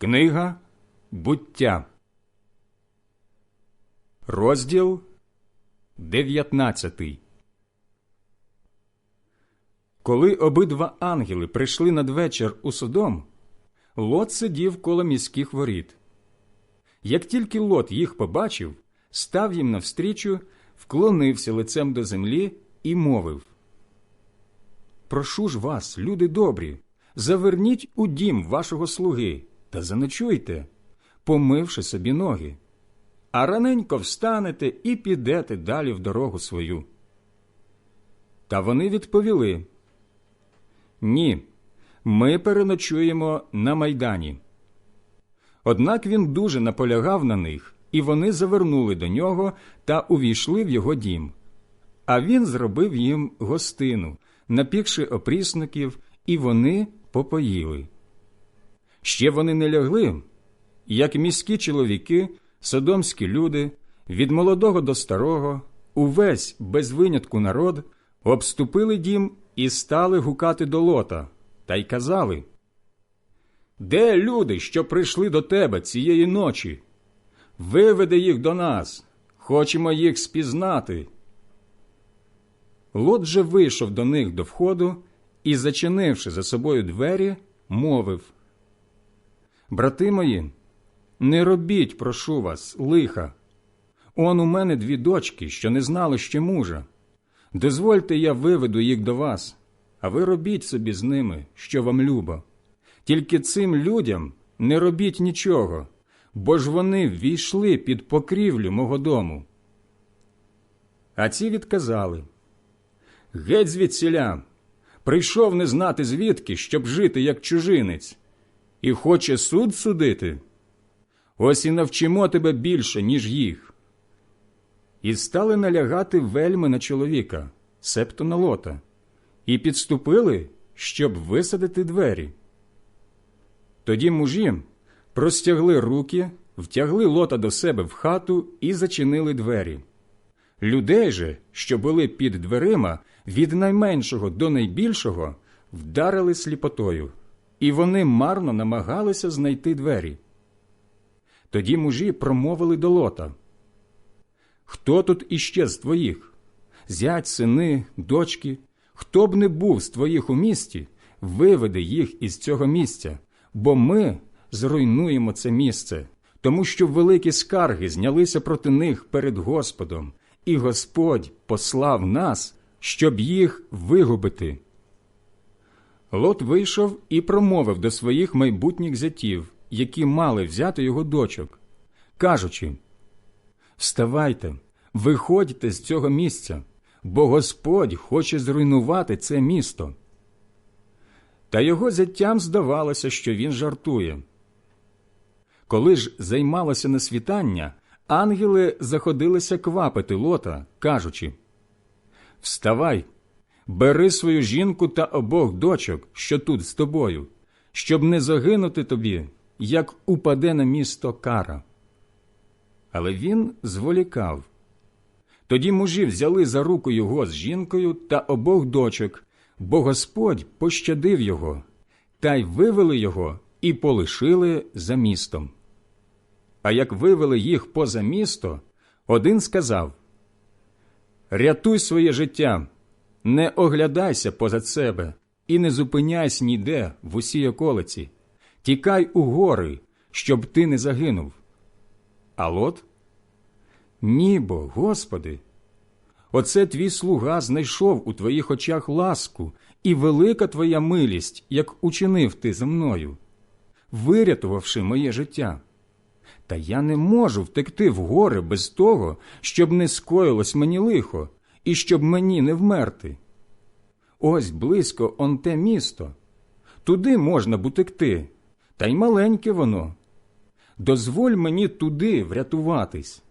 Книга буття, розділ 19 Коли обидва ангели прийшли надвечір у Содом, Лот сидів коло міських воріт. Як тільки Лот їх побачив, став їм навстрічу, вклонився лицем до землі і мовив. Прошу ж вас, люди добрі, заверніть у дім вашого слуги та заночуйте, помивши собі ноги, а раненько встанете і підете далі в дорогу свою. Та вони відповіли Ні, ми переночуємо на майдані. Однак він дуже наполягав на них, і вони завернули до нього та увійшли в його дім. А він зробив їм гостину, напікши опрісників, і вони попоїли. Ще вони не лягли, як міські чоловіки, содомські люди, від молодого до старого, увесь без винятку народ, обступили дім і стали гукати до лота, та й казали Де люди, що прийшли до тебе цієї ночі? Виведи їх до нас, хочемо їх спізнати. Лот же вийшов до них до входу і, зачинивши за собою двері, мовив Брати мої, не робіть, прошу вас, лиха. Он у мене дві дочки, що не знали ще мужа. Дозвольте, я виведу їх до вас, а ви робіть собі з ними, що вам любо. Тільки цим людям не робіть нічого, бо ж вони ввійшли під покрівлю мого дому. А ці відказали Геть звідсіля, прийшов не знати звідки, щоб жити як чужинець і хоче суд судити, ось і навчимо тебе більше, ніж їх. І стали налягати вельми на чоловіка, септо на лота, і підступили, щоб висадити двері. Тоді мужі простягли руки, втягли лота до себе в хату і зачинили двері. Людей же, що були під дверима, від найменшого до найбільшого, вдарили сліпотою і вони марно намагалися знайти двері. Тоді мужі промовили до лота Хто тут іще з твоїх? Зять, сини, дочки, хто б не був з твоїх у місті, виведи їх із цього місця, бо ми зруйнуємо це місце, тому що великі скарги знялися проти них перед Господом, і Господь послав нас, щоб їх вигубити. Лот вийшов і промовив до своїх майбутніх зятів, які мали взяти його дочок, кажучи Вставайте, виходьте з цього місця, бо Господь хоче зруйнувати це місто. Та його зятям здавалося, що він жартує. Коли ж займалося на світання, ангели заходилися квапити лота, кажучи Вставай, Бери свою жінку та обох дочок, що тут з тобою, щоб не загинути тобі, як упаде на місто кара. Але він зволікав. Тоді мужі взяли за руку його з жінкою та обох дочок, бо Господь пощадив його, та й вивели його і полишили за містом. А як вивели їх поза місто, один сказав Рятуй своє життя не оглядайся позад себе і не зупиняйся ніде в усій околиці, тікай у гори, щоб ти не загинув. А лот? Нібо, Господи, оце твій слуга знайшов у твоїх очах ласку і велика твоя милість, як учинив ти за мною, вирятувавши моє життя. Та я не можу втекти в гори без того, щоб не скоїлось мені лихо і щоб мені не вмерти. Ось близько он те місто. Туди можна бутекти, та й маленьке воно. Дозволь мені туди врятуватись.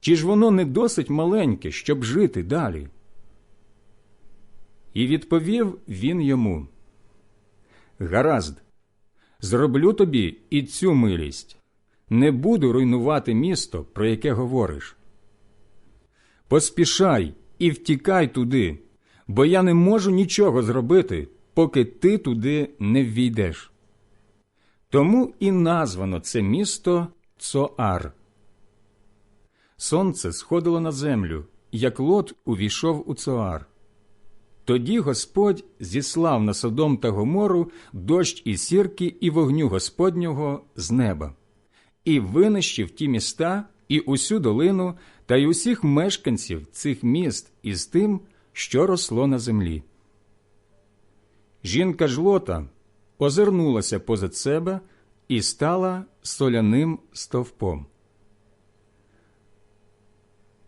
Чи ж воно не досить маленьке, щоб жити далі? І відповів він йому Гаразд, зроблю тобі і цю милість. Не буду руйнувати місто, про яке говориш. Поспішай і втікай туди, бо я не можу нічого зробити, поки ти туди не ввійдеш. Тому і названо це місто Цоар. Сонце сходило на землю, як лот увійшов у Цоар. Тоді Господь зіслав на Содом та Гомору дощ і сірки і вогню Господнього з неба, і винищив ті міста, і усю долину, та й усіх мешканців цих міст із тим, що росло на землі. Жінка ж лота озирнулася позад себе і стала соляним стовпом.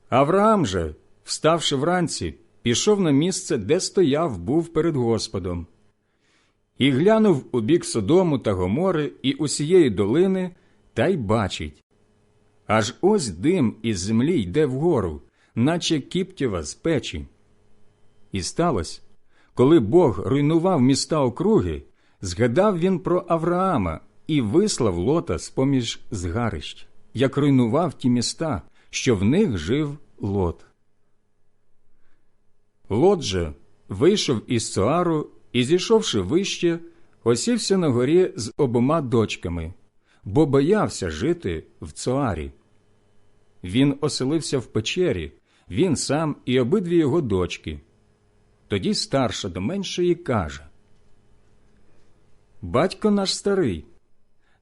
Авраам же, вставши вранці, пішов на місце, де стояв був перед Господом, і глянув у бік Содому та Гомори і усієї долини, та й бачить. Аж ось дим із землі йде вгору, наче кіптєва з печі. І сталося, коли Бог руйнував міста округи, згадав він про Авраама і вислав лота з поміж згарищ, як руйнував ті міста, що в них жив лот. Лот же вийшов із Цоару і, зійшовши вище, осівся на горі з обома дочками, бо боявся жити в Цоарі. Він оселився в печері, він сам і обидві його дочки. Тоді старша до меншої каже Батько наш старий,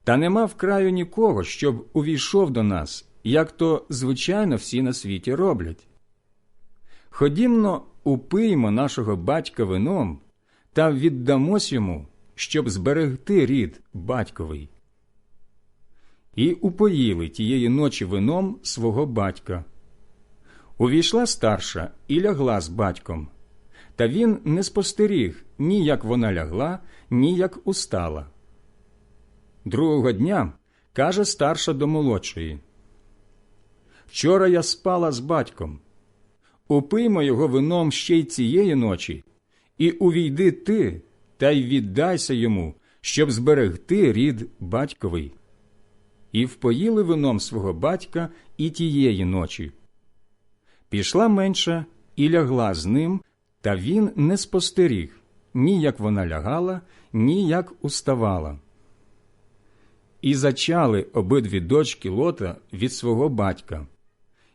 та нема в краю нікого, щоб увійшов до нас, як то звичайно всі на світі роблять. Ходімно, упиймо нашого батька вином та віддамось йому, щоб зберегти рід батьковий. І упоїли тієї ночі вином свого батька. Увійшла старша і лягла з батьком, та він не спостеріг ні як вона лягла, ні як устала. Другого дня каже старша до молодшої Вчора я спала з батьком. Упиймо його вином ще й цієї ночі, і увійди ти та й віддайся йому, щоб зберегти рід батьковий. І впоїли вином свого батька і тієї ночі. Пішла менша і лягла з ним, та він не спостеріг ні як вона лягала, ні як уставала. І зачали обидві дочки лота від свого батька,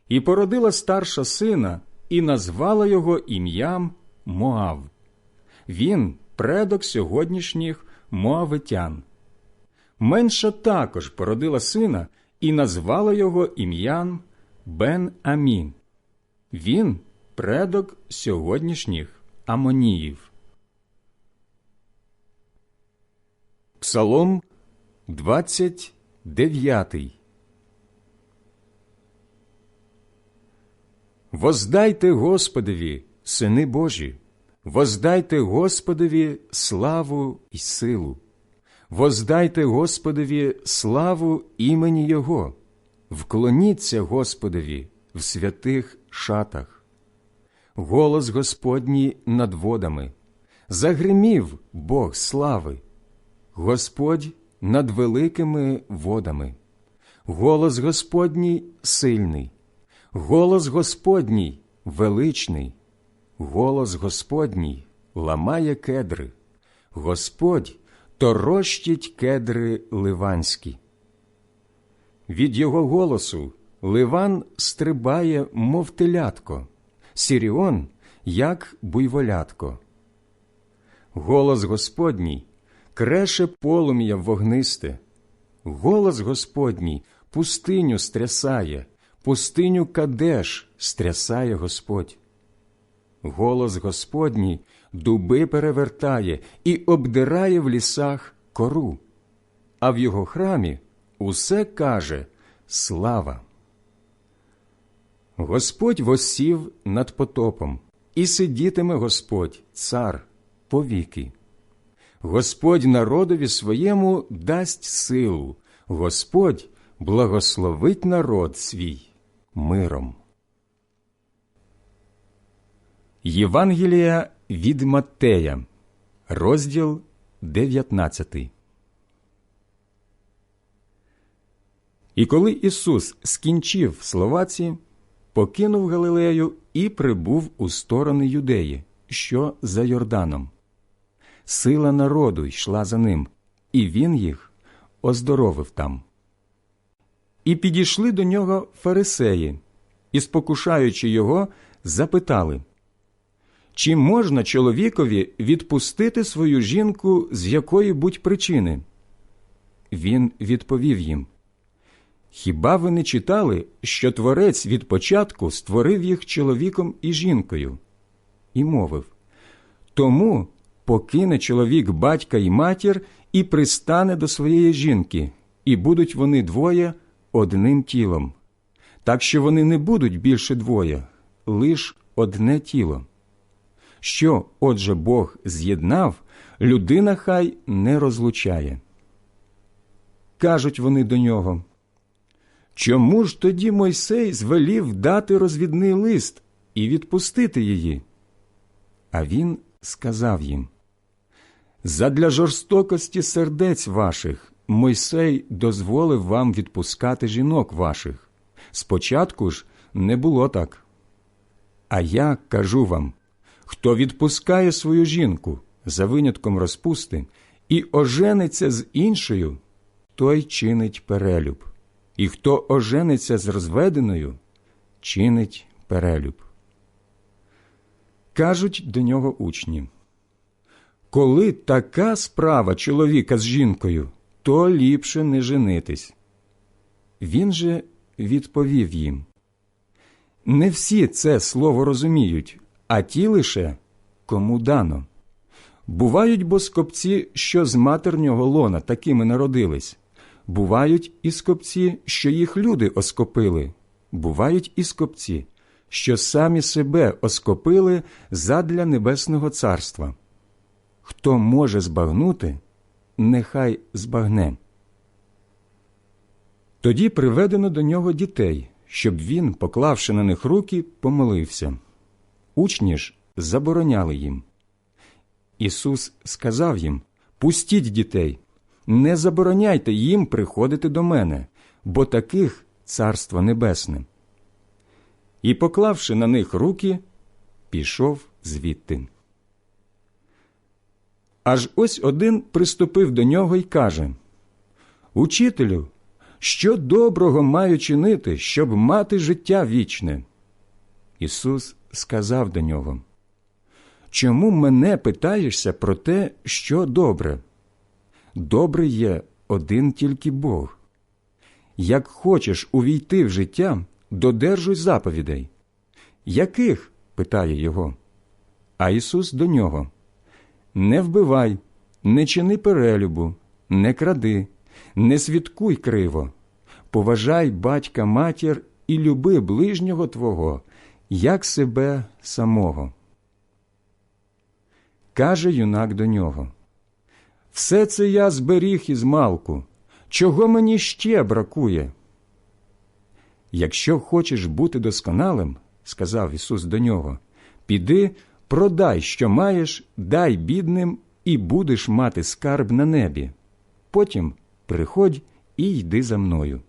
і породила старша сина, і назвала його ім'ям Моав. Він предок сьогоднішніх Моавитян. Менша також породила сина і назвала його ім'ям Бен Амін. Він предок сьогоднішніх Амоніїв. Псалом 29 Воздайте Господові, сини Божі, воздайте Господові славу і силу, воздайте Господові славу імені Його, вклоніться Господові в святих шатах. Голос Господній над водами, загримів Бог слави, Господь над великими водами, голос Господній сильний. Голос Господній величний, голос Господній ламає кедри, Господь торощить кедри ливанські. Від його голосу Ливан стрибає, мов телятко, Сіріон, як буйволятко. Голос Господній креше полум'я вогнисте, голос Господній пустиню стрясає пустиню Кадеш стрясає Господь. Голос Господній дуби перевертає і обдирає в лісах кору, а в його храмі усе каже слава. Господь восів над потопом, і сидітиме Господь, цар, повіки. Господь народові своєму дасть силу, Господь благословить народ свій миром. Євангелія від Маттея, розділ 19. І коли Ісус скінчив словаці, покинув Галилею і прибув у сторони Юдеї, що за Йорданом. Сила народу йшла за ним, і він їх оздоровив там. І підійшли до нього фарисеї, і, спокушаючи його, запитали чи можна чоловікові відпустити свою жінку з якої будь причини? Він відповів їм Хіба ви не читали, що творець від початку створив їх чоловіком і жінкою? І мовив Тому покине чоловік батька і матір і пристане до своєї жінки, і будуть вони двоє одним тілом. Так що вони не будуть більше двоє, лиш одне тіло. Що, отже, Бог з'єднав, людина хай не розлучає. Кажуть вони до нього. Чому ж тоді Мойсей звелів дати розвідний лист і відпустити її? А він сказав їм Задля жорстокості сердець ваших Мойсей дозволив вам відпускати жінок ваших. Спочатку ж не було так. А я кажу вам хто відпускає свою жінку за винятком розпусти і ожениться з іншою, той чинить перелюб, і хто ожениться з розведеною, чинить перелюб. Кажуть до нього учні коли така справа чоловіка з жінкою, то ліпше не женитись. Він же відповів їм Не всі це слово розуміють, а ті лише кому дано. Бувають бо скопці, що з матернього лона такими народились, бувають і скопці, що їх люди оскопили, бувають і скопці, що самі себе оскопили задля Небесного Царства. Хто може збагнути, нехай збагне. Тоді приведено до нього дітей, щоб він, поклавши на них руки, помолився. Учні ж забороняли їм. Ісус сказав їм Пустіть дітей, не забороняйте їм приходити до мене, бо таких царство небесне. І, поклавши на них руки, пішов звідти. Аж ось один приступив до нього і каже Учителю, що доброго маю чинити, щоб мати життя вічне? Ісус сказав до нього Чому мене питаєшся про те, що добре? Добре є один тільки Бог. Як хочеш увійти в життя, додержуй заповідей. Яких? питає його. А Ісус до нього Не вбивай, не чини перелюбу, не кради, не свідкуй криво, поважай батька матір і люби ближнього Твого, як себе самого. Каже юнак до нього Все це я зберіг із малку. Чого мені ще бракує? Якщо хочеш бути досконалим, сказав Ісус до нього, піди, продай, що маєш, дай бідним, і будеш мати скарб на небі. Потім приходь і йди за мною.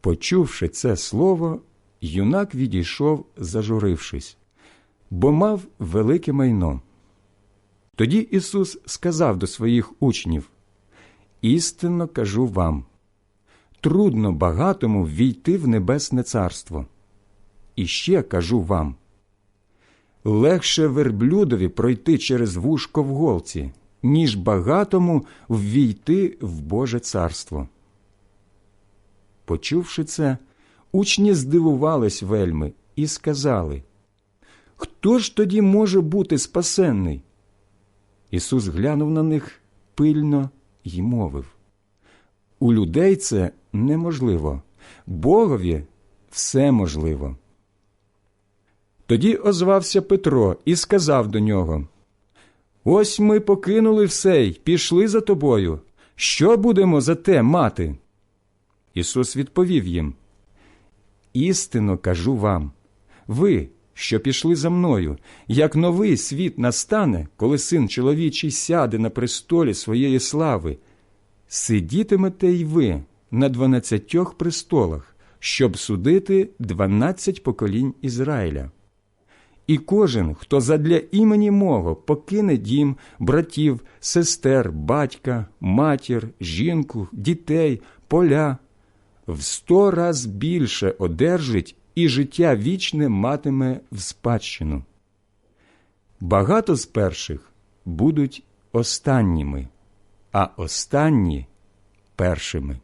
Почувши це слово, юнак відійшов, зажурившись, бо мав велике майно. Тоді Ісус сказав до своїх учнів Істинно кажу вам трудно багатому ввійти в Небесне Царство. І ще кажу вам легше верблюдові пройти через вушко в голці, ніж багатому ввійти в Боже царство. Почувши це, учні здивувались вельми і сказали Хто ж тоді може бути спасенний? Ісус глянув на них пильно й мовив У людей це неможливо, Богові все можливо. Тоді озвався Петро і сказав до нього Ось ми покинули все й пішли за тобою. Що будемо за те мати? Ісус відповів їм Істинно кажу вам, ви, що пішли за мною, як новий світ настане, коли син чоловічий сяде на престолі своєї слави, сидітимете й ви на дванадцятьох престолах, щоб судити дванадцять поколінь Ізраїля. І кожен, хто задля імені мого покине дім, братів, сестер, батька, матір, жінку, дітей, поля, в сто раз більше одержить і життя вічне матиме в спадщину. Багато з перших будуть останніми, а останні першими.